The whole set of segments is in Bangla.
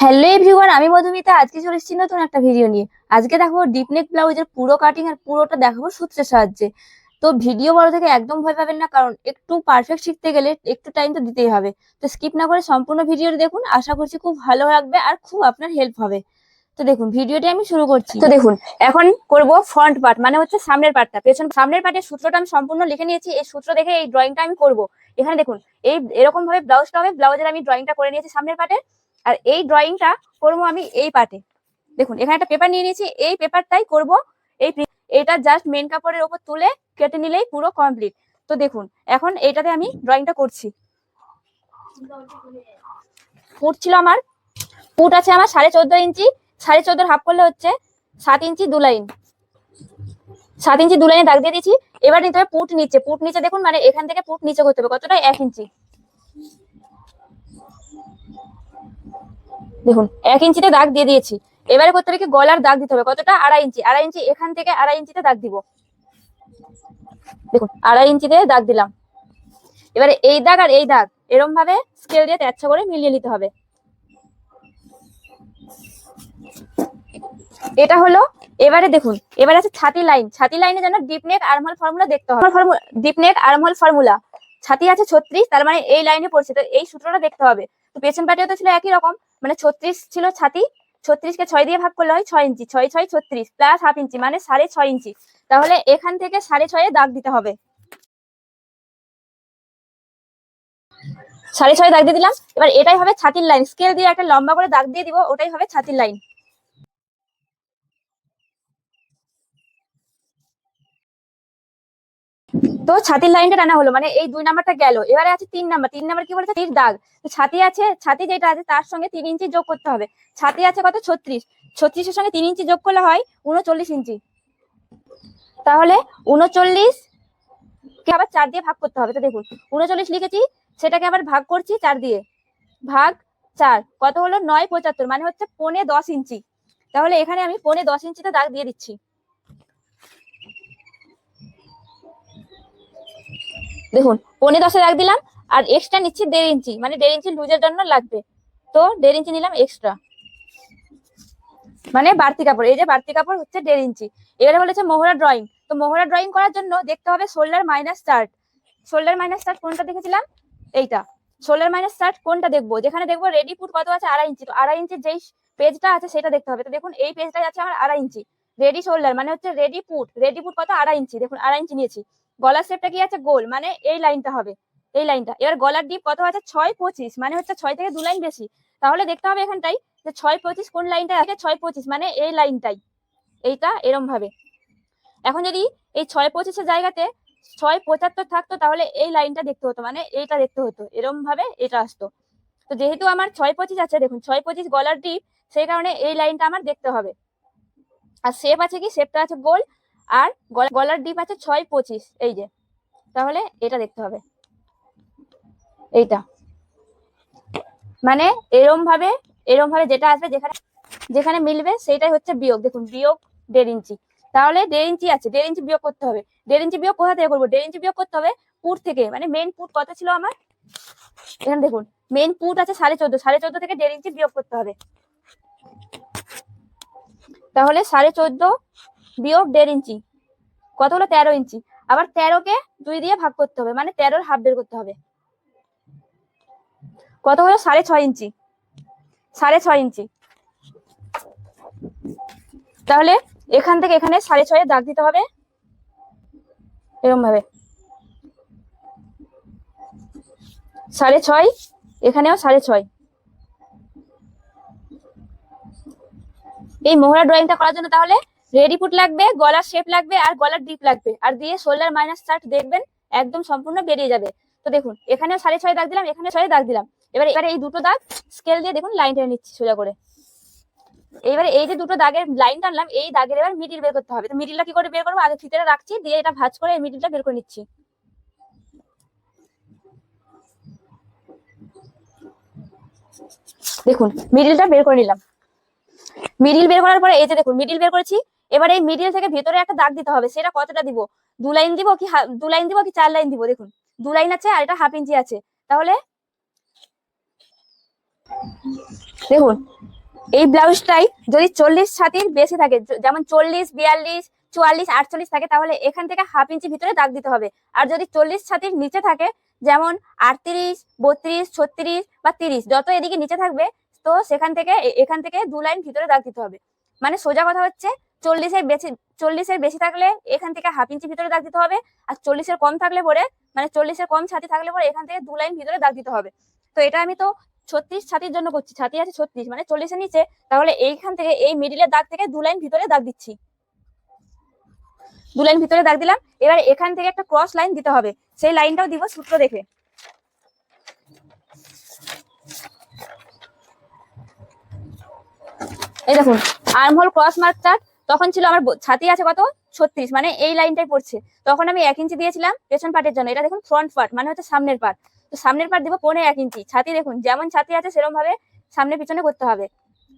হ্যালো এভরিওয়ান আমি মধুমিতা। আজকে চলে এসেছি নতুন একটা ভিডিও নিয়ে। আজকে দেখাবো ডিপ নেক ব্লাউজের পুরো কাটিং আর পুরোটা দেখাবো সূত্রের সাহায্যে। তো ভিডিও বড় থেকে একদম ভয় পাবেন না, কারণ একটু পারফেক্ট শিখতে গেলে একটু টাইম তো দিতেই হবে। তো স্কিপ না করে সম্পূর্ণ ভিডিওটি দেখুন। আশা করছি খুব ভালো লাগবে আর খুব আপনার হেল্প হবে। তো দেখুন ভিডিওটি আমি শুরু করছি। তো দেখুন, এখন করব ফ্রন্ট পার্ট মানে হচ্ছে সামনের পার্টটা পেছন সামনের পার্টের সূত্রটা আমি সম্পূর্ণ লিখে নিয়েছি। এই সূত্র দেখে এই ড্রয়িংটা আমি করব। এখানে দেখুন, এই এরকম ভাবে ব্লাউজটা হবে ব্লাউজের আমি ড্রয়িংটা করে নিয়েছি সামনের পার্টের আর এই ড্রয়িংটা করব আমি এই পার্টে দেখুন, এখানে একটা পেপার নিয়ে নিয়েছি, এই পেপারটাই করব এই এটা জাস্ট মেন কাপড়ের ওপর তুলে কেটে নিলেই পুরো কমপ্লিট তো দেখুন, এখন এইটাতে আমি ড্রয়িংটা করছি। ফুট ছিল আমার, ফুট আছে আমার সাড়ে চোদ্দ ইঞ্চি, সাড়ে চোদ্দোর হাফ করলে হচ্ছে সাত ইঞ্চি দু লাইন সাত ইঞ্চি দু লাইনে দাগ দিয়ে দিয়েছি, এবার নিতে হবে পুট নিচে। পুট নিচে দেখুন মানে এখান থেকে পুট নিচে করতে হবে, কতটা? এক ইঞ্চি। দেখুন, এক ইঞ্চিতে দাগ দিয়ে দিয়েছি। এবারে করতে হবে কি গলার দাগ দিতে হবে। কতটা? আড়াই ইঞ্চি। আড়াই ইঞ্চি, এখান থেকে আড়াই ইঞ্চিতে দাগ দিব। দেখুন, আড়াই ইঞ্চিতে দাগ দিলাম। এবারে এই দাগ আর এই দাগ এরম ভাবে স্কেল দিয়ে তেচ্ছা করে মিলিয়ে নিতে হবে। এটা হলো, এবারে দেখুন, এবারে আছে ছাতি লাইন ছাতি লাইনে যেন ডিপ নেক আর্মহল ফর্মুলা দেখতে হবে ডিপ নেক আর্মহল ফর্মুলা ছাতি আছে ছত্রিশ, তার মানে এই লাইনে পড়ছে। তো এই সূত্রটা দেখতে হবে। তো পেছন পাটিও তো ছিল একই রকম। মানে ছত্রিশ ছিল ছাতি, ছত্রিশকে ছয় দিয়ে ভাগ করলে হয় ছয় ইঞ্চি, ছয় ছয়, ছত্রিশ প্লাস হাফ ইঞ্চি মানে সাড়ে ছয় ইঞ্চি। তাহলে এখান থেকে সাড়ে ছয়ে দাগ দিতে হবে। সাড়ে ছয় দাগ দিয়ে দিলাম। এবার এটাই হবে ছাতির লাইন স্কেল দিয়ে একটা লম্বা করে দাগ দিয়ে দিব, ওটাই হবে ছাতির লাইন তো ছাতির লাইনটা টানা হলো মানে এই দুই নাম্বারটা গেল। এবারে আছে তিন নাম্বার তিন নাম্বার কি বলেছে? তীর দাগ। ছাতি আছে, ছাতি যেটা আছে তার সঙ্গে তিন ইঞ্চি যোগ করতে হবে। ছাতি আছে কত? ছত্রিশ। ছত্রিশের সঙ্গে তিন ইঞ্চি যোগ করলে হয় উনচল্লিশ ইঞ্চি। তাহলে উনচল্লিশ কে আবার চার দিয়ে ভাগ করতে হবে। তো দেখুন, উনচল্লিশ লিখেছি, সেটাকে আবার ভাগ করছি চার দিয়ে। ভাগ চার, কত হলো? নয় পঁচাত্তর মানে হচ্ছে পৌনে দশ ইঞ্চি। তাহলে এখানে আমি পৌনে দশ ইঞ্চিতে দাগ দিয়ে দিচ্ছি। দেখুন, পৌনে দশে দাগ দিলাম, আর এক্সট্রা নিচ্ছি দেড় ইঞ্চি মানে দেড় ইঞ্চি লুজের জন্য লাগবে। তো দেড় ইঞ্চি নিলাম এক্সট্রা মানে বাড়তি কাপড়, এই যে বাড়তি কাপড় হচ্ছে দেড় ইঞ্চি। এবারে বলেছে মোহরা ড্রয়িং তো মোহরা ড্রয়িং করার জন্য দেখতে হবে shoulder minus chart shoulder minus chart কোনটা দেখেছিলাম? এইটা। শোল্ডার মাইনাস চার্ট কোনটা দেখব? যেখানে দেখব রেডি ফুট কত আছে? আড়াই ইঞ্চি। তো আড়াই ইঞ্চি যেই পেজটা আছে সেটা দেখতে হবে। তো দেখুন, এই পেজটা আছে আমার আড়াই ইঞ্চি। রেডি শোল্ডার মানে হচ্ছে রেডি ফুট রেডি ফুট কত? আড়াই ইঞ্চি। দেখুন, আড়াই ইঞ্চি নিয়েছি। গলার শেপটা কি আছে? গোল। মানে এই লাইনটা হবে। এই লাইনটা এবার গলার ডিপ কত আছে? ছয় পঁচিশ। মানে হচ্ছে ছয় থেকে দু লাইন বেশি। তাহলে দেখতে হবে এখানটাই যে ছয় পঁচিশ কোন লাইনটা আছে? ছয় পঁচিশ। মানে এই লাইনটাই এইটা এরম ভাবে। এখন যদি এই ছয় পঁচিশের জায়গাতে ছয় পঁচাত্তর থাকতো, তাহলে এই লাইনটা দেখতে হতো। মানে এইটা দেখতে হতো। এরম ভাবে এটা আসতো। তো যেহেতু আমার ছয় পঁচিশ আছে, দেখুন, ছয় পঁচিশ গলার ডিপ সেই কারণে এই লাইনটা আমার দেখতে হবে। আর শেপ আছে কি? শেপটা আছে গোল। আর গলা- গলার ডিপ আছে ছয় পঁচিশ, এই যে। তাহলে এটা দেখতে হবে। এইটা। মানে এরম ভাবে এরম ভাবে যেটা আসবে যেখানে যেখানে মিলবে সেইটাই হচ্ছে বিয়োগ। দেখুন, বিয়োগ দেড় ইঞ্চি। তাহলে দেড় ইঞ্চি আছে, দেড় ইঞ্চি বিয়োগ করতে হবে। দেড় ইঞ্চি বিয়োগ কোথা থেকে করব? দেড় ইঞ্চি বিয়োগ করতে হবে পুট থেকে। মানে মেন পুট কত ছিল আমার? এখানে দেখুন মেন পুট আছে সাড়ে চোদ্দ সাড়ে চোদ্দ থেকে দেড় ইঞ্চি বিয়োগ করতে হবে। তাহলে সাড়ে চোদ্দ বিয়োগ দেড় ইঞ্চি। কত হলো? তেরো ইঞ্চি। আবার তেরোকে দুই দিয়ে ভাগ করতে হবে মানে তেরোর হাফ বের করতে হবে। কত হলো? সাড়ে ছয় ইঞ্চি। সাড়ে ছয় ইঞ্চি। তাহলে এখান থেকে এখানে সাড়ে ছয়ে দাগ দিতে হবে। এরকম ভাবে সাড়ে ছয়, এখানেও সাড়ে ছয়। এই মোহরা ড্রয়িংটা করার জন্য তাহলে রেডি ফুট লাগবে, গলার শেপ লাগবে আর গলার ডিপ লাগবে। আর দিয়ে শোল্ডার মাইনাস চার্ট দেখবেন, একদম সম্পূর্ণ বেরিয়ে যাবে। তো দেখুন, এখানেও সাড়ে ছয় দাগ দিলাম এখানে ছয় দাগ দিলাম। এবারে এবারে এই দুটো দাগ স্কেল দিয়ে দেখুন লাইন টেনে নিচ্ছি সোজা করে। এবারে এই যে দুটো দাগের লাইন টানলাম, এই দাগের এবার মিডিল বের করতে হবে। তো মিডিলটা কি করে বের করব? আগে ফিতেটা রাখছি, দিয়ে এটা ভাঁজ করে এই মিডিলটা বের করে নিচ্ছি। দেখুন মিডিলটা বের করে নিলাম। মিডিল বের করার পরে এই যে দেখুন মিডিল বের করেছি এবার এই মিডিল থেকে ভেতরে একটা দাগ দিতে হবে, সেটা কতটা দিব? দু লাইন দিব কি দু লাইন দিব কি চার লাইন দিব? দেখুন, দু লাইন আছে আর এটা হাফ ইঞ্চি আছে। তাহলে দেখুন, এই ব্লাউজটাই যদি চল্লিশ ছাতির বেশি থাকে যেমন চল্লিশ, বিয়াল্লিশ, চুয়াল্লিশ, আটচল্লিশ থাকে, তাহলে এখান থেকে হাফ ইঞ্চি ভিতরে দাগ দিতে হবে। আর যদি চল্লিশ ছাতির নিচে থাকে, যেমন আটত্রিশ, বত্রিশ, ছত্রিশ বা তিরিশ, যত এদিকে নিচে থাকবে, তো সেখান থেকে এখান থেকে দু লাইন ভিতরে দাগ দিতে হবে। মানে সোজা কথা হচ্ছে চল্লিশের বেশি চল্লিশের বেশি থাকলে এখান থেকে হাফ ইঞ্চি ভিতরে দাগ দিতে হবে আর চল্লিশের কম থাকলে পরে মানে চল্লিশের কম ছাতি থাকলে পরে এখান থেকে দু লাইন ভিতরে দাগ দিতে হবে। তো এটা আমি তো ছত্রিশ ছাতির জন্য করছি, ছাতি আছে ছত্রিশ মানে চল্লিশের নিচে, তাহলে এইখান থেকে এই মিডিলের দাগ থেকে দু লাইন ভিতরে দাগ দিচ্ছি। দু লাইন ভিতরে দাগ দিলাম, এবার এখান থেকে একটা ক্রস লাইন দিতে হবে, সেই লাইনটাও দিব সূত্র দেখে। এই দেখুন আর্মহোল ক্রস মার্ক চার্ট তখন ছিল আমার ছাতি আছে কত? ছত্রিশ। মানে এই লাইনটাই পড়ছে। তখন আমি এক ইঞ্চি দিয়েছিলাম পেছন পার্টের জন্য। এটা দেখুন ফ্রন্ট পার্ট মানে হচ্ছে সামনের পার্ট তো সামনের পার্ট দিব পনেরো এক ইঞ্চি। ছাতি দেখুন, যেমন ছাতি আছে সেরকম ভাবে সামনে পিছনে করতে হবে।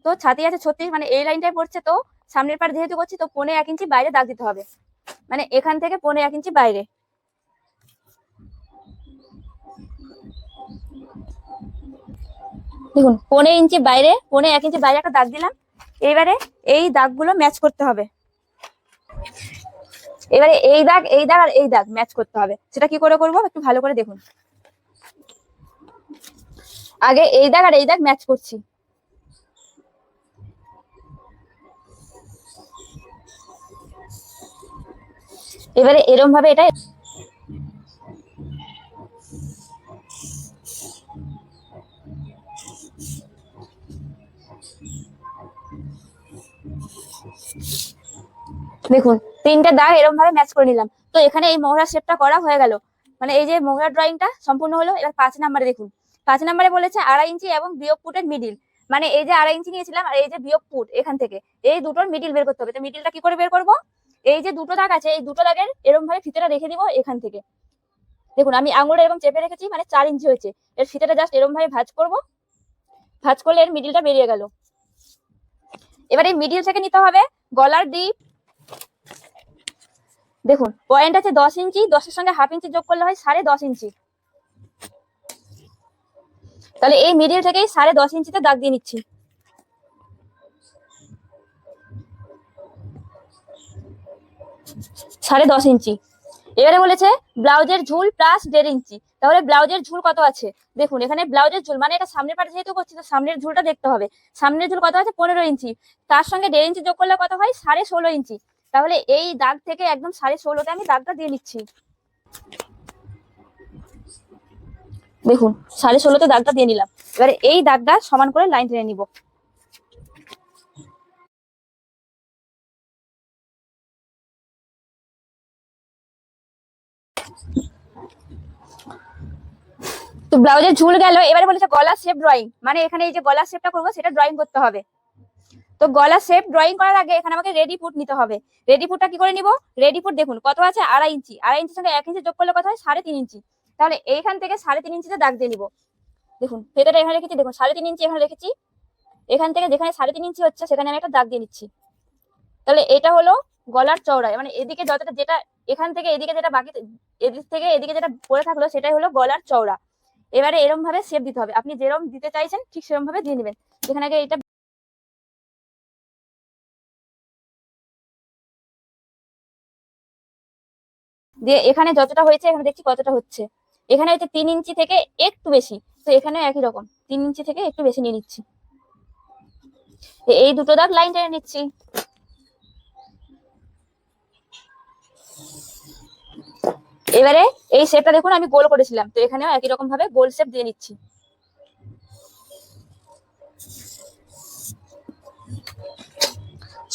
তো ছাতি আছে ছত্রিশ মানে এই লাইনটাই পড়ছে তো। সামনের পার্ট যেহেতু করছি, তো পনেরো এক ইঞ্চি বাইরে দাগ দিতে হবে। মানে এখান থেকে পনেরো এক ইঞ্চি বাইরে। দেখুন পনেরো ইঞ্চি বাইরে পনেরো এক ইঞ্চি বাইরে একটা দাগ দিলাম। এবারে এই দাগগুলো ম্যাচ করতে হবে। এবারে এই দাগ এই দাগ আর এই দাগ ম্যাচ করতে হবে। সেটা কি করে করব? একটু ভালো করে দেখুন। আগে এই দাগ আর এই দাগ ম্যাচ করছি। এবারে এরম ভাবে এটা দেখুন, তিনটে দাগ এরকম ভাবে ম্যাচ করে নিলাম। তো এখানে এই মোহরা শেপটা করা হয়ে গেল। মানে এই যে মোহরা ড্রয়িংটা সম্পূর্ণ হলো, এবার পাঁচ নাম্বারে দেখুন। পাঁচ নাম্বারে বলেছে আড়াই ইঞ্চি এবং বিয়োগ ফুটের মিডিল মানে এই যে আড়াই ইঞ্চি নিয়েছিলাম আর এই যে বিয়োগ ফুট এখান থেকে। এই দুটোর মিডিল বের করতে হবে। তো মিডিলটা কি করে বের করব? এই যে দুটো দাগ আছে, এই দুটো দাগের এরকম ভাবে ফিতেটা রেখে দিব এখান থেকে। দেখুন, আমি আঙুলটা এরকম চেপে রেখেছি মানে চার ইঞ্চি হয়েছে। এর ফিতেটা জাস্ট এরকম ভাবে ভাঁজ করব। ভাঁজ করলে এর মিডিলটা বেরিয়ে গেল। এবার এই মিডিল থেকে নিতে হবে গলার ডিপ দেখুন পয়েন্ট আছে দশ ইঞ্চি, দশের সঙ্গে হাফ ইঞ্চি যোগ করলে হয় সাড়ে দশ ইঞ্চি। তাহলে এই মিডিল থেকেই সাড়ে দশ ইঞ্চিতে দাগ দিয়ে নিচ্ছি। সাড়ে দশ ইঞ্চি। এবারে বলেছে ব্লাউজের ঝুল প্লাস দেড় ইঞ্চি। তাহলে ব্লাউজের ঝুল কত আছে? দেখুন, এখানে ব্লাউজের ঝুল মানে এটা সামনের পাটে যেহেতু করছি, তো সামনের ঝুলটা দেখতে হবে। সামনের ঝুল কত আছে? পনেরো ইঞ্চি। তার সঙ্গে দেড় ইঞ্চি যোগ করলে কত হয়? সাড়ে ষোলো ইঞ্চি। তাহলে এই দাগ থেকে একদম সাড়ে ষোলোতে আমি দাগটা দিয়ে নিচ্ছি। দেখুন, সাড়ে ষোলোতে দাগটা দিয়ে নিলাম। এবারে এই দাগটা সমান করে লাইন টেনে নিব। তো ব্লাউজের ঝুল গেল, এবারে বলেছে গলা শেপ ড্রয়িং মানে এখানে এই যে গলা শেপটা করব, সেটা ড্রয়িং করতে হবে। তো গলা শেপ ড্রয়িং করার আগে এখানে আমাকে রেডি ফুট নিতে হবে। রেডি ফুটটা কি করে নিব? রেডি ফুট দেখুন, কত আছে? আড়াই ইঞ্চি। আড়াই ইঞ্চির সঙ্গে এক ইঞ্চি যোগ করলে কত হয়? সাড়ে তিন ইঞ্চি। তাহলে এইখান থেকে সাড়ে তিন ইঞ্চিতে দাগ দিয়ে নিব। দেখুন ফেতাটা এখানে রেখেছি, দেখুন, সাড়ে তিন ইঞ্চি এখানে রেখেছি। এখান থেকে যেখানে সাড়ে তিন ইঞ্চি হচ্ছে, সেখানে আমি একটা দাগ দিয়ে নিচ্ছি। তাহলে এটা হলো গলার চওড়ায়। মানে এদিকে যতটা যেটা, এখান থেকে এদিকে যেটা বাকি, এদিক থেকে এদিকে যেটা পড়ে থাকল, সেটাই হলো গলার চওড়া। এবারে এরম ভাবে শেপ দিতে হবে। আপনি যেরকম দিতে চাইছেন, ঠিক সেরকম ভাবে দিয়ে নেবেন। যেখানে আগে এটা দিয়ে এখানে যতটা হয়েছে, এখানে দেখছি কতটা হচ্ছে। এখানে হচ্ছে তিন ইঞ্চি থেকে একটু বেশি। তো এখানে একই রকম। তিন ইঞ্চি থেকে একটু বেশি নিয়ে নিচ্ছি। এই দুটো দাগ লাইন টেনে নিচ্ছি। এবারে এই শেপটা দেখুন, আমি গোল করেছিলাম। তো এখানেও একই রকম ভাবে গোল শেপ দিয়ে নিচ্ছি।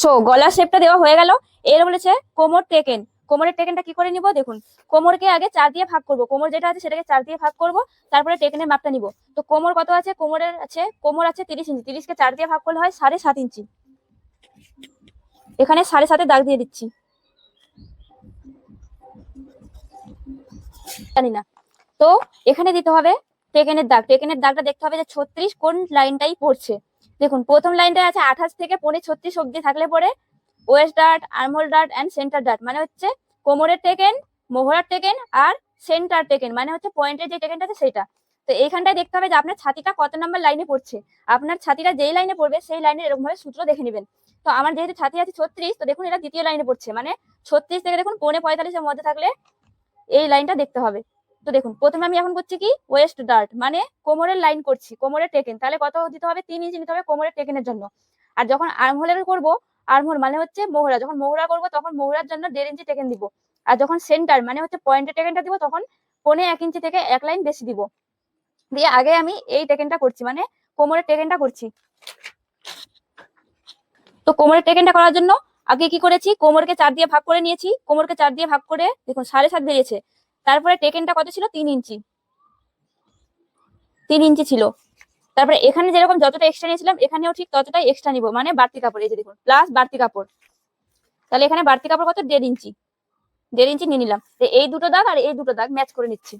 সো গলার শেপটা দেওয়া হয়ে গেল। এর বলেছে, কোমর টেকেন। কোমরের টেকেনটা কি করে নিব? দেখুন, কোমরকে আগে চার দিয়ে ভাগ করব। কোমর যেটা আছে সেটাকে চার দিয়ে ভাগ করব, তারপরে টেকেনের মাপটা নিব। তো কোমর কত আছে? কোমরের আছে, কোমর আছে তিরিশ ইঞ্চি। তিরিশকে চার দিয়ে ভাগ করলে হয় সাড়ে সাত ইঞ্চি। এখানে সাড়ে সাতে দাগ দিয়ে দিচ্ছি। জানি না। তো এখানে দিতে হবে টেকেনের দাগ। টেকেনের দাগটা দেখতে হবে যে ছত্রিশ কোন লাইনটাই পড়ছে। দেখুন, প্রথম লাইনটা আছে আঠাশ থেকে পনেরো ছত্রিশ অব্দি থাকলে পরে waist dart, armhole dart and centre dart. মানে হচ্ছে কোমরের টেকেন, মোহরার টেকেন আর সেন্টার টেকেন। মানে হচ্ছে পয়েন্টের যে টেকেনটা আছে সেটা। তো এইখানটায় দেখতে হবে যে আপনার ছাতিটা কত নম্বর লাইনে পড়ছে। আপনার ছাতিটা যেই লাইনে পড়বে সেই লাইনে এরকম ভাবে সূত্র দেখে নেবেন। তো আমার যেহেতু ছাতি আছে ছত্রিশ, তো দেখুন এটা দ্বিতীয় লাইনে পড়ছে। মানে ছত্রিশ থেকে দেখুন পৌনে পঁয়তাল্লিশের মধ্যে থাকলে এই লাইনটা দেখতে হবে। তো দেখুন, প্রথমে আমি এখন করছি কি? Waist dart. মানে কোমরের লাইন করছি, কোমরের টেকেন। তাহলে কত দিতে হবে? তিন ইঞ্চি নিতে হবে কোমরের টেকেনের জন্য। আর যখন আর্মহোলের করব আর্মহোল মানে হচ্ছে মোহরা। যখন মোহরা করব তখন মোহরার জন্য দেড় ইঞ্চি টেকেন দিব। আর যখন সেন্টার মানে হচ্ছে পয়েন্টের টেকেনটা দিব তখন পৌনে এক ইঞ্চি থেকে এক লাইন বেশি দিব। দিয়ে আগে আমি এই টেকেনটা করছি মানে কোমরের টেকেনটা করছি। তো কোমরের টেকেনটা করার জন্য আগে কি করেছি, কোমরকে চার দিয়ে ভাগ করে নিয়েছি। কোমরকে চার দিয়ে ভাগ করে দেখুন সাড়ে সাত বেরিয়েছে। তারপরে টেকেনটা কত ছিল? তিন ইঞ্চি তিন ইঞ্চি ছিল। তারপরে এখানে যেরকম যতটা এক্সট্রা নিয়েছিলাম, এখানেও ঠিক ততটাই এক্সট্রা নিব। মানে বাড়তি কাপড়, এই যে দেখুন প্লাস বাড়তি কাপড়। তাহলে এখানে বাড়তি কাপড় কত? দেড় ইঞ্চি। দেড় ইঞ্চি নিয়ে নিলাম। এই দুটো দাগ আর এই দুটো দাগ ম্যাচ করে নিচ্ছি।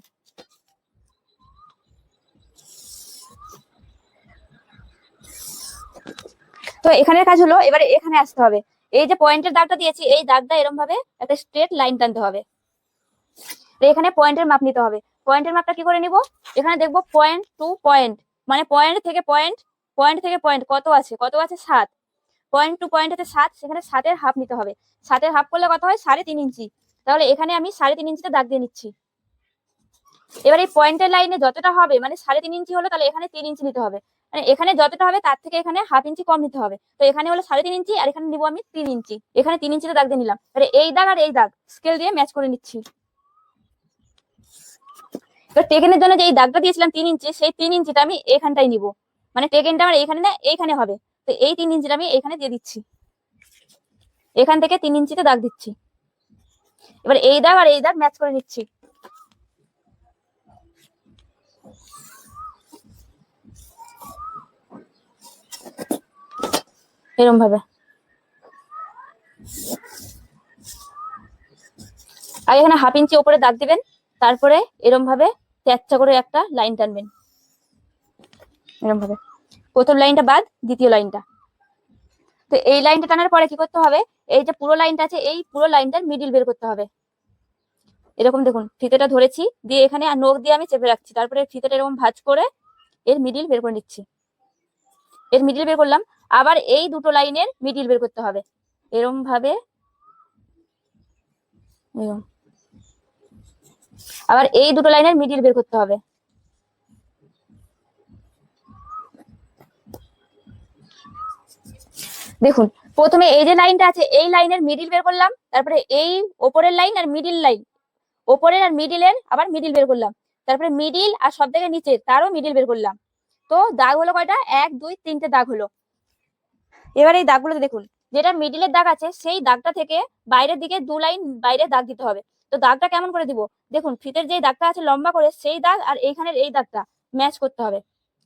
তো এখানের কাজ হলো, এবারে এখানে আসতে হবে। এই যে পয়েন্টের দাগটা দিয়েছি, এই দাগটা এরকম ভাবে একটা স্ট্রেট লাইন টানতে হবে। এখানে পয়েন্টের মাপ নিতে হবে। পয়েন্টের মাপটা কি করে নিব? এখানে দেখব পয়েন্ট টু পয়েন্ট মানে পয়েন্ট থেকে পয়েন্ট পয়েন্ট থেকে পয়েন্ট কত আছে? কত আছে? সাত। পয়েন্ট টু পয়েন্ট হচ্ছে সাত, সেখানে সাতের হাফ নিতে হবে। সাতের হাফ করলে কত হয়? সাড়ে তিন ইঞ্চি। তাহলে এখানে আমি সাড়ে তিন ইঞ্চিতে দাগ দিয়ে নিচ্ছি। এবার এই পয়েন্টের লাইনে যতটা হবে মানে সাড়ে তিন ইঞ্চি হলো, তাহলে এখানে তিন ইঞ্চি নিতে হবে। মানে এখানে যতটা হবে, তার থেকে এখানে হাফ ইঞ্চি কম নিতে হবে। তো এখানে হলো সাড়ে তিন ইঞ্চি, আর এখানে নিবো আমি তিন ইঞ্চি। এখানে তিন ইঞ্চিতে দাগ দিয়ে নিলাম। এই দাগ আর এই দাগ স্কেল দিয়ে ম্যাচ করে নিচ্ছি। এবার টেকেনের জন্য যে এই দাগটা দিয়েছিলাম তিন ইঞ্চি, সেই তিন ইঞ্চিটা আমি এখানটাই নিব। মানে টেকেনটা আমার এইখানে না, এইখানে হবে। তো এই তিন ইঞ্চিটা আমি এখানে দিয়ে দিচ্ছি। এখান থেকে তিন ইঞ্চিতে দাগ দিচ্ছি। এবার এই দাগ আর এই দাগ ম্যাচ করে নিচ্ছি। এরকম ভাবে। আগে এখানে হাফ ইঞ্চি ওপরে দাগ দিবেন, তারপরে এরম ভাবে চ্যাচ্চা করে একটা লাইন টানবেন। এরম ভাবে প্রথম লাইনটা বাদ, দ্বিতীয় লাইনটা। তো এই লাইনটা টানার পরে কি করতে হবে? এই যে পুরো লাইনটা আছে, এই পুরো লাইনটার মিডিল বের করতে হবে। এরকম দেখুন, ফিতেটা ধরেছি, দিয়ে এখানে আর নখ দিয়ে আমি চেপে রাখছি। তারপরে ফিতেটা এরকম ভাঁজ করে এর মিডিল বের করে নিচ্ছি। এর মিডিল বের করলাম, আবার এই দুটো লাইনের মিডিল বের করতে হবে। এরম ভাবে এরম। আবার এই দুটো লাইনের মিডিল বের করতে হবে। দেখুন, প্রথমে এই যে লাইনটা আছে, এই লাইনের মিডিল বের করলাম, তারপরে এই ওপরের লাইন আর মিডিল লাইন। ওপরের আর মিডিলের আবার মিডিল বের করলাম। তারপরে মিডিল আর সব থেকে নিচে তারও মিডিল বের করলাম। তো দাগ হলো কয়টা? এক, দুই, তিনটে দাগ হলো। এবার এই দাগগুলোতে দেখুন, যেটা মিডিলের দাগ আছে, সেই দাগটা থেকে বাইরের দিকে দু লাইন বাইরে দাগ দিতে হবে। তো দাগটা কেমন করে দিব? দেখুন, ফিতের যে দাগটা আছে লম্বা করে, সেই দাগ আর এইখানের এই দাগটা ম্যাচ করতে হবে।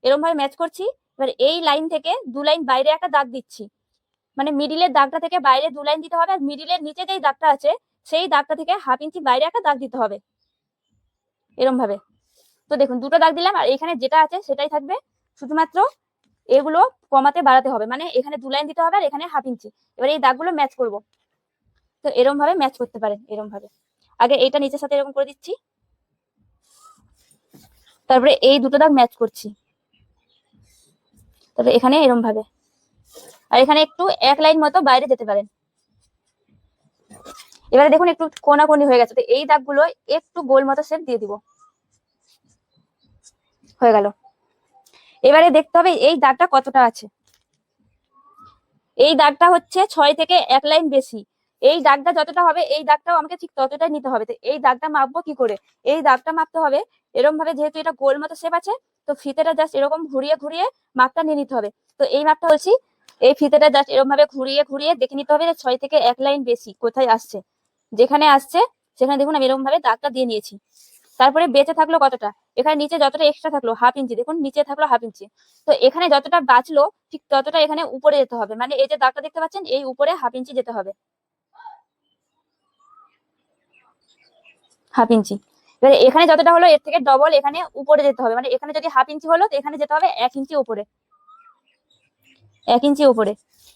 এরকম ভাবে ম্যাচ করছি, এবার এই লাইন থেকে দু লাইন বাইরে একটা দাগ দিচ্ছি। মানে মিডিলের দাগটা থেকে বাইরে দু লাইন দিতে হবে আর মিডিলের নিচে যেই দাগটা আছে, সেই দাগটা থেকে হাফ ইঞ্চি বাইরে একটা দাগ দিতে হবে। এরম ভাবে তো দেখুন, দুটো দাগ দিলাম আর এখানে যেটা আছে সেটাই থাকবে। শুধুমাত্র এগুলো কমাতে বাড়াতে হবে। মানে এখানে দু লাইন দিতে হবে আর এখানে হাফ ইঞ্চি এবার এই দাগগুলো ম্যাচ করব। তো এরম ভাবে ম্যাচ করতে পারেন এরম ভাবে আগে এইটা নিচের সাথে এরকম করে দিচ্ছি। তারপরে এই দুটো দাগ ম্যাচ করছি। তারপরে এখানে এরম ভাবে। আর এখানে একটু এক লাইন মতো বাইরে যেতে পারেন। এবারে দেখুন একটু কোনাকুনি হয়ে গেছে। তো এই দাগগুলো একটু গোল মতো শেপ দিয়ে দিব। হয়ে গেল। এবারে দেখতে হবে এই দাগটা কতটা আছে। এই দাগটা হচ্ছে ছয় থেকে এক লাইন বেশি। এই দাগটা যতটা হবে, এই দাগটাও আমাকে ঠিক ততটাই নিতে হবে। এই দাগটা মাপবো কি করে? এই দাগটা মাপতে হবে এরকম ভাবে যেহেতু এটা গোল মতো শেপ আছে, তো ফিতেটা জাস্ট এরকম ঘুরিয়ে ঘুরিয়ে মাপটা নিয়ে নিতে হবে। তো এই মাপটা বলছি, এই ফিতেটা জাস্ট এরকম ভাবে ঘুরিয়ে ঘুরিয়ে দেখে নিতে হবে যে ছয় থেকে এক লাইন বেশি কোথায় আসছে। যেখানে আসছে, সেখানে দেখুন আমি এরকম ভাবে দাগটা দিয়ে নিয়েছি। তারপরে বেঁচে থাকল কতটা? এখানে নিচে যতটা এক্সট্রা থাকল হাফ ইঞ্চি দেখুন নিচে থাকল হাফ ইঞ্চি তো এখানে যতটা বাঁচলো, ঠিক ততটা এখানে উপরে যেতে হবে। মানে এই যে দাগটা দেখতে পাচ্ছেন, এই উপরে হাফ ইঞ্চি যেতে হবে। Half inch. এবারে এখানে যতটা হলো, এর থেকে ডবল এখানে উপরে যেতে হবে। মানে এখানে যদি হাফ ইঞ্চি হলো, তো এখানে যেতে হবে এক ইঞ্চি উপরে। এক ইঞ্চি উপরে।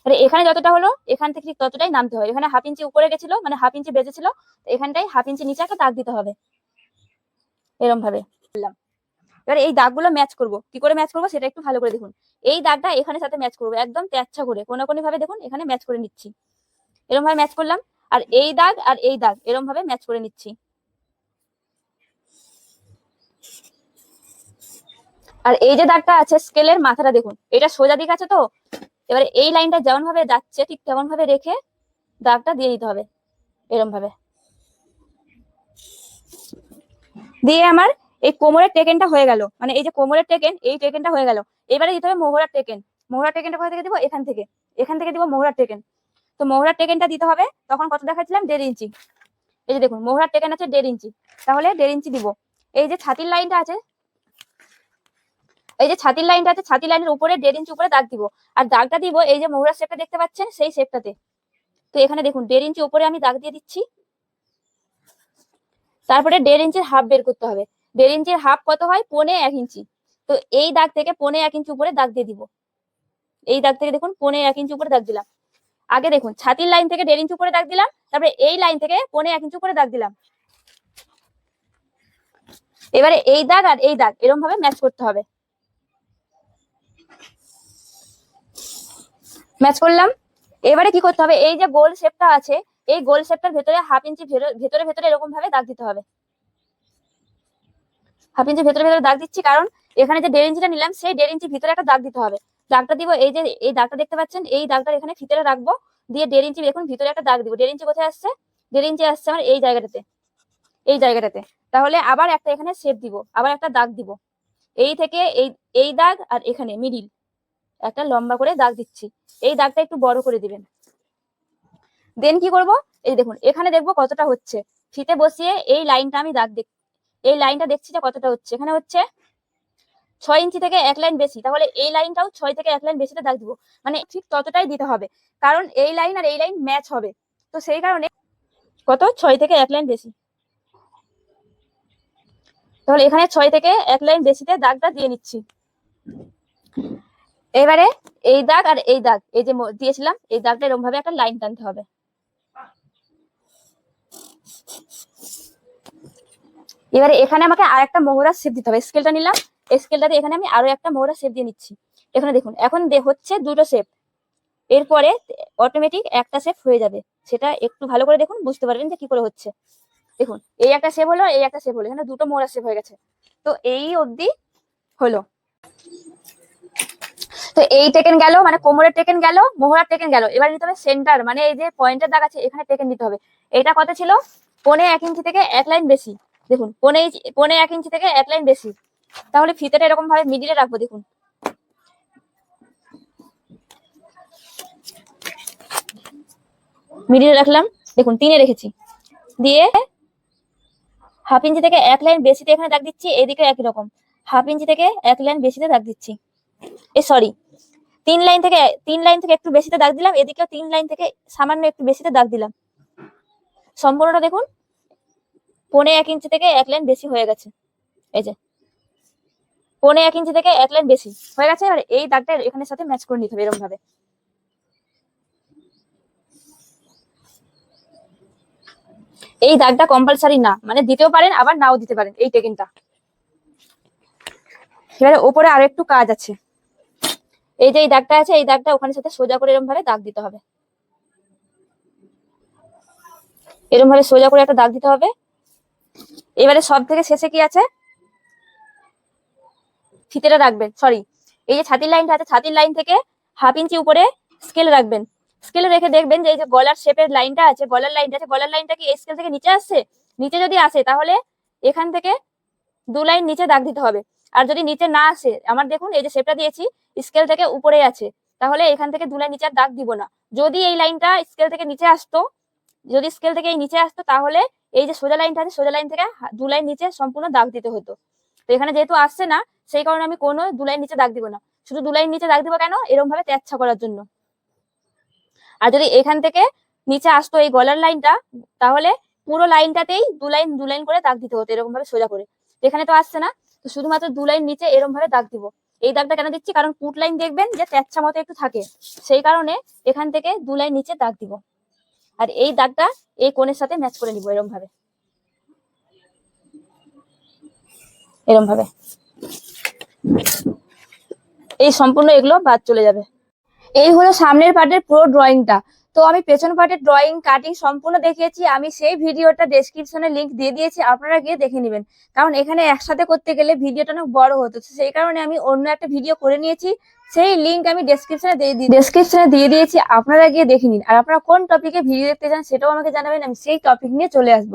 এবারে এখানে যতটা হলো, এখান থেকে ততটাই নামতে হবে। এখানে হাফ ইঞ্চি উপরে গেছিল মানে হাফ ইঞ্চি বেজেছিল, তো এখানটাই হাফ ইঞ্চি নিচে একটা দাগ দিতে হবে। এরম ভাবে এবার এই দাগগুলো ম্যাচ করব। কি করে ম্যাচ করব, সেটা একটু ভালো করে দেখুন। এই দাগটা এখানে সাথে ম্যাচ করব, একদম তেচ্ছা করে। কোনাকুনি ভাবে দেখুন, এখানে ম্যাচ করে নিচ্ছি। এরকম ভাবে ম্যাচ করলাম, আর এই দাগ আর এই দাগ এরকম ভাবে ম্যাচ করে নিচ্ছি। আর এই যে দাগটা আছে স্কেলের মাথাটা দেখুন, এটা সোজা দিক আছে তো? এবারে এই লাইনটা যেমন ভাবে যাচ্ছে, ঠিক তেমন ভাবে রেখে দাগটা দিয়ে দিতে হবে এরকম ভাবে। দিয়ে আমার এই কোমরের টেকেনটা হয়ে গেল মানে এই যে কোমরের টেকেন, এই টেকেনটা হয়ে গেল। এবারে দিতে হবে মোহরার টেকেন। মোহরার টেকেনটা কোথা থেকে দিব? এখান থেকে। এখান থেকে দিব মোহরার টেকেন। তো মোহরার টেকেনটা দিতে হবে, তখন কত দেখাচ্ছিলাম? দেড় ইঞ্চি। এই যে দেখুন, মোহরার টেকেন আছে দেড় ইঞ্চি। তাহলে দেড় ইঞ্চি দিব। এই যে ছাতির লাইনটা আছে এই যে ছাতির লাইনটা আছে, ছাতির লাইনের উপরে দেড় ইঞ্চি উপরে দাগ দিব। আর দাগটা দিব এই যে মোহরার শেপটা দেখতে পাচ্ছেন, সেই শেপটাতে তো এখানে দেখুন, দেড় ইঞ্চি উপরে আমি দাগ দিয়ে দিচ্ছি। তারপরে দেড় ইঞ্চির হাফ বের করতে হবে। দেড় ইঞ্চির হাফ কত হয়? পনে এক ইঞ্চি তো এই দাগ থেকে পনে এক ইঞ্চি উপরে দাগ দিয়ে দিব। এই দাগ থেকে দেখুন, পনে এক ইঞ্চি উপরে দাগ দিলাম। আগে দেখুন, ছাতির লাইন থেকে দেড় ইঞ্চি উপরে দাগ দিলাম, তারপরে এই লাইন থেকে পনে এক ইঞ্চি উপরে দাগ দিলাম। এবারে এই দাগ আর এই দাগ এরকম ভাবে ম্যাচ করতে হবে। ম্যাচ করলাম। এবারে কি করতে হবে? এই যে গোল শেপটা আছে, এই গোল শেপটার ভেতরে হাফ ইঞ্চি ভেতরে ভেতরে এরকম ভাবে দাগ দিতে হবে। হাফ ইঞ্চি ভেতরে ভেতরে দাগ দিচ্ছি কারণ এখানে যে দেড় ইঞ্চিটা নিলাম, সেই দেড় ইঞ্চি ভিতরে একটা দাগ দিতে হবে। দাগটা দিব এই যে, এই দাগটা দেখতে পাচ্ছেন, এই দাগটা এখানে ভিতরে রাখব। দিয়ে দেড় ইঞ্চি দেখুন, ভিতরে একটা দাগ দিব। দেড় ইঞ্চি কোথায় আসছে? দেড় ইঞ্চি আসছে আমার এই জায়গাটাতে এই জায়গাটাতে। তাহলে আবার একটা এখানে শেপ দিব, আবার একটা দাগ দিব। এই থেকে এই এই দাগ আর এখানে, মিডিল। একটা লম্বা করে দাগ দিচ্ছি। এই দাগটা একটু বড় করে দিবেন। দেন কি করব? এই দেখুন, এখানে দেখব কতটা হচ্ছে। ফিতে বসিয়ে এই লাইনটা আমি দাগ দেখ এই লাইনটা দেখছি যে কতটা হচ্ছে। এখানে হচ্ছে ছয় ইঞ্চি থেকে এক লাইন বেশি। তাহলে এই লাইনটাও ছয় থেকে এক লাইন বেশিতে দাগ দিব। মানে ঠিক ততটাই দিতে হবে। কারণ এই লাইন আর এই লাইন ম্যাচ হবে। তো সেই কারণে কত? ছয় থেকে এক লাইন বেশি। তাহলে এখানে ছয় থেকে এক লাইন বেশিতে দাগটা দিয়ে নিচ্ছি। এবারে এই দাগ আর এই দাগ, এই যে দিয়েছিলাম, এই দাগটা এরকম ভাবে একটা লাইন টানতে হবে। এবারে এখানে আমাকে আর একটা মোহরা শেপ দিতে হবে। স্কেলটা নিলাম স্কেলটাতে এখানে আমি আরও একটা মোহরা শেপ দিয়ে নিচ্ছি। এখানে দেখুন, এখন হচ্ছে দুটো শেপ এরপরে অটোমেটিক একটা শেপ হয়ে যাবে। সেটা একটু ভালো করে দেখুন, বুঝতে পারবেন যে কি করে হচ্ছে। দেখুন, এই একটা শেপ হলো, এই একটা শেপ হলো, এখানে দুটো মোহরা শেপ হয়ে গেছে। তো এই অবধি হলো। তো এই টেকেন গেল মানে কোমরের টেকেন গেল, মোহরার টেকেন গেল। এবার নিতে হবে সেন্টার মানে এই যে পয়েন্টের দাগ আছে, এখানে টেকেন দিতে হবে। এটা কত ছিল? পনে এক ইঞ্চি থেকে এক লাইন বেশি। দেখুন, পনে পনে এক ইঞ্চি থেকে এক লাইন বেশি। তাহলে ফিতেটা এরকম ভাবে মিডিলে রাখব, দেখুন। মিডিলে রাখলাম। দেখুন, তিনে রেখেছি। দিয়ে হাফ ইঞ্চি থেকে এক লাইন বেশিতে এখানে দাগ দিচ্ছি, এদিকে একই রকম। হাফ ইঞ্চি থেকে এক লাইন বেশিতে দাগ দিচ্ছি। এ সরি তিন লাইন থেকে, তিন লাইন থেকে একটু বেশিতে দাগ দিলাম, এদিকেও তিন লাইন থেকে সামান্য একটু বেশিতে দাগ দিলাম। সম্পূর্ণটা দেখুন, পনে এক ইঞ্চি থেকে এক লাইন বেশি হয়ে গেছে। এই যে, পনে এক ইঞ্চি থেকে এক লাইন বেশি হয়ে গেছে, এবার এই দাগটা এখানে সাথে ম্যাচ করে নিতে হবে এরকম ভাবে এই দাগটা কম্পালসারি না মানে দিতেও পারেন, আবার নাও দিতে পারেন, এই টেকিংটা এবারে ওপরে আরও একটু কাজ আছে। এই যে এই দাগটা আছে, এই দাগটা ওখানে সাথে সোজা করে এরকম ভাবে দাগ দিতে হবে। এরকম ভাবে সোজা করে একটা দাগ দিতে হবে। এবারে সব থেকে শেষে কি আছে? ফিতেটা রাখবেন সরি এই যে ছাতির লাইনটা আছে, ছাতির লাইন থেকে হাফ ইঞ্চি উপরে স্কেল রাখবেন। স্কেলে রেখে দেখবেন যে এই যে গলার শেপের লাইনটা আছে, গলার লাইনটা আছে, গলার লাইনটা কি এই স্কেল থেকে নিচে আসছে? নিচে যদি আসে, তাহলে এখান থেকে দু লাইন নিচে দাগ দিতে হবে। আর যদি নিচে না আসে, আমার দেখুন, এই যে শেপটা দিয়েছি স্কেল থেকে উপরে আছে, তাহলে এখান থেকে দু লাইন নিচে আর দাগ দিব না। যদি এই লাইনটা স্কেল থেকে নিচে আসতো, যদি স্কেল থেকে এই নিচে আসতো, তাহলে এই যে সোজা লাইনটা আছে, সোজা লাইন থেকে হা- দু লাইন নিচে সম্পূর্ণ দাগ দিতে হতো। তো এখানে যেহেতু আসছে না, সেই কারণে আমি কোনো দু লাইন নিচে দাগ দিব না। শুধু দু লাইন নিচে দাগ দিব কেন? এরকম ভাবে তেচ্ছা করার জন্য। আর যদি এখান থেকে নিচে আসতো এই গলার লাইনটা তাহলে পুরো লাইনটাতেই দু লাইন দু লাইন করে দাগ দিতে হতো এরকম ভাবে সোজা করে। এখানে তো আসছে না তো শুধুমাত্র দু লাইন নিচে এরকম ভাবে দাগ দিব। এই দাগটা কেন দিচ্ছি? কারণ পুট লাইন দেখবেন যে তেচ্ছা মতো একটু থাকে। সেই কারণে এখান থেকে দু লাইন নিচে দাগ দিব। আর এই দাগটা এই কোণের সাথে ম্যাচ করে নিব এরকম ভাবে। এরকম ভাবে। এই সম্পূর্ণ এগুলো বাদ চলে যাবে। এই হলো সামনের পার্টের পুরো ড্রয়িংটা তো আমি পেছন পার্টের ড্রয়িং কাটিং সম্পূর্ণ দেখিয়েছি। আমি সেই ভিডিওটা ডেসক্রিপশনে লিঙ্ক দিয়ে দিয়েছি, আপনারা গিয়ে দেখে নেবেন। কারণ এখানে একসাথে করতে গেলে ভিডিওটা অনেক বড় হতো। সেই কারণে আমি অন্য একটা ভিডিও করে নিয়েছি। সেই লিঙ্ক আমি ডেসক্রিপশনে দিয়ে ডেসক্রিপশনে দিয়ে দিয়েছি, আপনারা গিয়ে দেখে নিন। আর আপনারা কোন টপিকে ভিডিও দেখতে চান সেটাও আমাকে জানাবেন, আমি সেই টপিক নিয়ে চলে আসব।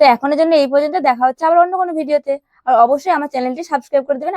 তো এখনের জন্য এই পর্যন্ত, দেখা হচ্ছে আবার অন্য কোনো ভিডিওতে আর অবশ্যই আমার চ্যানেলটি সাবস্ক্রাইব করে দেবেন।